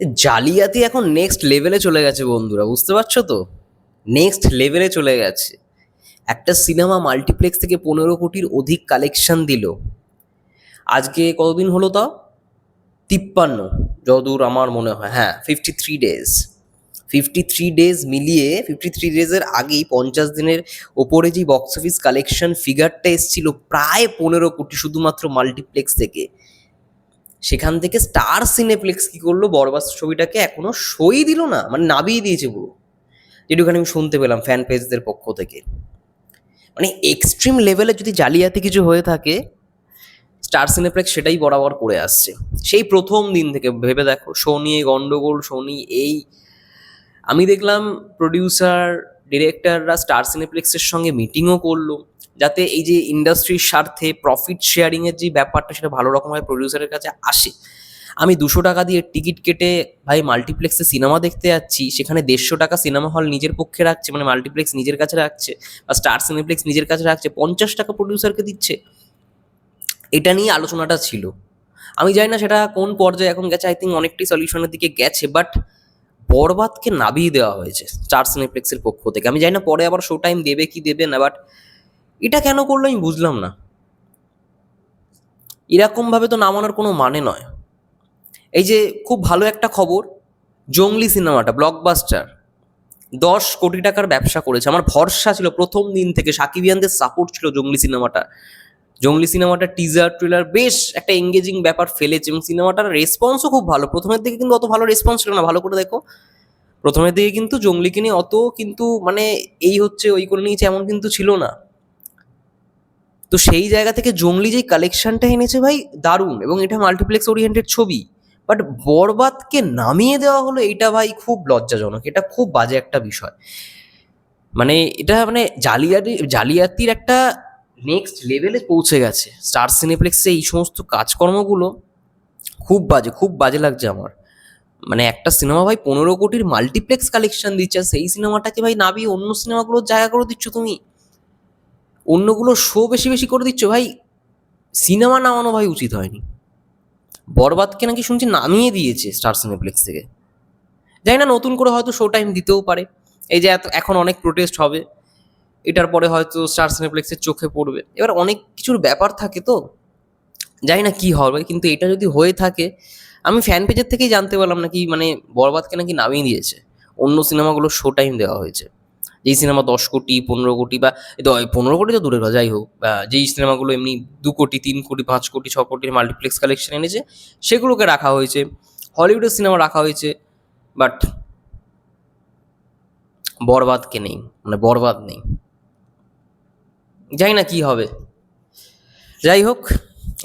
জালিয়াতি এখন নেক্সট লেভেলে চলে গেছে বন্ধুরা, বুঝতে পারছ তো? নেক্সট লেভেলে চলে গেছে। একটা সিনেমা মাল্টিপ্লেক্স থেকে পনেরো কোটির অধিক কালেকশন দিল। আজকে কতদিন হলো তাও? তিপ্পান্ন, যতদূর আমার মনে হয়। হ্যাঁ fifty three days fifty three days মিলিয়ে ফিফটি থ্রি ডেজের আগেই পঞ্চাশ দিনের ওপরে যে বক্স অফিস কালেকশন ফিগারটা এসেছিল, প্রায় পনেরো কোটি শুধুমাত্র মাল্টিপ্লেক্স থেকে। সেখান থেকে স্টার সিনেপ্লেক্স কি করল? বরবাস ছবিটাকে এখনও সই দিল না মানে নাবিয়ে দিয়েছে পুরো। যেটুখানি আমি শুনতে পেলাম ফ্যান পেজদের পক্ষ থেকে। মানে এক্সট্রিম লেভেলে যদি জালিয়াতি কিছু হয়ে থাকে, স্টার সিনেপ্লেক্স সেটাই বরাবর করে আসছে। সেই প্রথম দিন থেকে ভেবে দেখো নিয়ে গন্ডগোল শো এই। আমি দেখলাম প্রডিউসার ডিরেক্টররা স্টার সিনেপ্লেক্সের সঙ্গে মিটিংও করল, যাতে এই যে ইন্ডাস্ট্রির স্বার্থে প্রফিট শেয়ারিংয়ের যে ব্যাপারটা সেটা ভালো রকমভাবে প্রডিউসারের কাছে আসে। আমি দুশো টাকা দিয়ে টিকিট কেটে ভাই মাল্টিপ্লেক্সে সিনেমা দেখতে যাচ্ছি, সেখানে দেড়শো টাকা সিনেমা হল নিজের পক্ষে রাখছে মানে মাল্টিপ্লেক্স নিজের কাছে রাখছে, বা স্টার সিনেপ্লেক্স নিজের কাছে রাখছে, পঞ্চাশ টাকা প্রডিউসারকে দিচ্ছে। এটা নিয়ে আলোচনাটা ছিল। আমি জানি না সেটা কোন পর্যায়ে এখন গেছে আই থিঙ্ক অনেকটাই সলিউশনের দিকে গেছে বাট বরবাদকে নাবিয়ে দেওয়া হয়েছে স্টার সিনেপ্লেক্সের পক্ষ থেকে। আমি জানি না পরে আবার শো টাইম দেবে কি দেবে না বাট এটা কেন করল আমি বুঝলাম না। এরকমভাবে তো নামানোর কোনো মানে নয়। এই যে খুব ভালো একটা খবর, জঙ্গলি সিনেমাটা ব্লকবাস্টার দশ কোটি টাকার ব্যবসা করেছে। আমার ভরসা ছিল প্রথম দিন থেকে সাকিবিয়ানদের সাপোর্ট ছিল জঙ্গলি সিনেমাটা। জঙ্গলি সিনেমাটা টিজার ট্রেলার বেশ একটা এঙ্গেজিং ব্যাপার ফেলেছে এবং সিনেমাটার রেসপন্সও খুব ভালো। প্রথমের দিকে কিন্তু অত ভালো রেসপন্স ছিল না, ভালো করে দেখো। প্রথমের দিকে কিন্তু জঙ্গলিকে নিয়ে অত কিন্তু মানে এই হচ্ছে, ওই করে নিয়েছে এমন কিন্তু ছিল না। তো সেই জায়গা থেকে জঙ্গলি যেই কালেকশনটা এনেছে ভাই, দারুণ এবং এটা মাল্টিপ্লেক্স ওরিয়েন্টেড ছবি। বাট বরবাদকে নামিয়ে দেওয়া হলো এটা ভাই খুব লজ্জাজনক, এটা খুব বাজে একটা বিষয়। মানে এটা মানে জালিয়াতি, জালিয়াতির একটা নেক্সট লেভেলে পৌঁছে গেছে। স্টার সিনেপ্লেক্সে এই সমস্ত কাজকর্মগুলো খুব বাজে খুব বাজে লাগছে আমার। মানে একটা সিনেমা ভাই পনেরো কোটির মাল্টিপ্লেক্স কালেকশন দিচ্ছে, সেই সিনেমাটাকে ভাই নাবিয়ে অন্য সিনেমাগুলোর জায়গা করে দিচ্ছ তুমি। অন্যগুলো শো বেশি বেশি করে দিচ্ছ ভাই সিনেমা নামানো ভাই উচিত হয়নি। বরবাদকে নাকি শুনছি নামিয়ে দিয়েছে স্টার সিনেপ্লেক্স থেকে। জানি না, নতুন করে হয়তো শো টাইম দিতেও পারে। এই যে এখন অনেক প্রোটেস্ট হবে। এটার পরে হয়তো স্টার সিনেপ্লেক্সের চোখে পড়বে। এবার অনেক কিছুর ব্যাপার থাকে তো, জানি না কী হবে, কিন্তু এটা যদি হয়ে থাকে, আমি ফ্যান পেজের থেকেই জানতে পারলাম নাকি মানে বরবাদকে নাকি নামিয়ে দিয়েছে। অন্য সিনেমাগুলো শো টাইম দেওয়া হয়েছে। যেই সিনেমা দশ কোটি, পনেরো কোটি বা পনেরো কোটি তো কথা, যাই হোক যেই সিনেমাগুলো এমনি দু কোটি, তিন কোটি, পাঁচ কোটি, ছ কোটির মাল্টিপ্লেক্স কালেকশন এনেছে, সেগুলোকে রাখা হয়েছে। হলিউডের সিনেমা রাখা হয়েছে বাট বরবাদকে নেই মানে বরবাদ নেই। জানি না কি হবে। যাই হোক,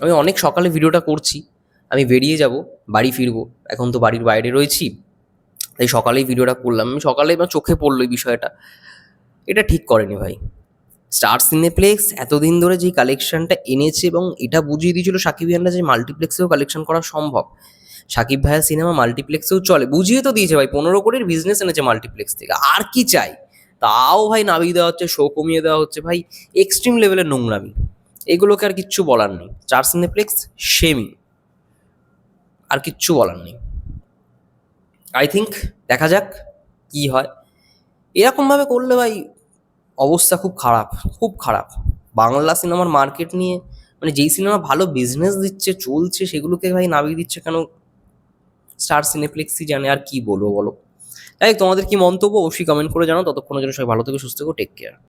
আমি অনেক সকালে ভিডিওটা করছি, আমি বেরিয়ে যাব, বাড়ি ফিরবো। এখন তো বাড়ির বাইরে রয়েছি, তাই সকালেই ভিডিওটা করলাম। আমি সকালে আমার চোখে পড়ল এই বিষয়টা। এটা ঠিক করেনি ভাই। স্টার সিনেপ্লেক্স এতদিন ধরে যে কালেকশনটা এনেছে এবং এটা বুঝিয়ে দিয়েছিল সাকিব ইয়ানরা যে মাল্টিপ্লেক্সেও কালেকশন করা সম্ভব। সাকিব ভাইয়ের সিনেমা মাল্টিপ্লেক্সেও চলে। বুঝিয়ে তো দিয়েছে ভাই, পনেরো কোটির বিজনেস এনেছে মাল্টিপ্লেক্স থেকে। আর কি চাই? তাও ভাই নামিয়ে দেওয়া হচ্ছে শো কমিয়ে দেওয়া হচ্ছে। ভাই এক্সট্রিম লেভেলের নোংরামি। এগুলোকে আর কিচ্ছু বলার নেই। চার সিনেপ্লেক্স সেমি আর কিচ্ছু বলার নেই। আই থিঙ্ক দেখা যাক কি হয়। এরকমভাবে করলে ভাই, অবস্থা খুব খারাপ খুব খারাপ। বাংলা সিনেমার মার্কেট নিয়ে মানে যেই সিনেমা ভালো বিজনেস দিচ্ছে, চলছে, সেগুলোকে ভাই নামিয়ে দিচ্ছে কেন? স্টার সিনেপ্লেক্সই জানে আর কি বলব বলো। তাই তোমাদের কি মন্তব্য অবশ্যই কমেন্ট করে জানাও। ততক্ষণের জন্য সবাই ভালো থেকে, সুস্থ থেকো টেক কেয়ার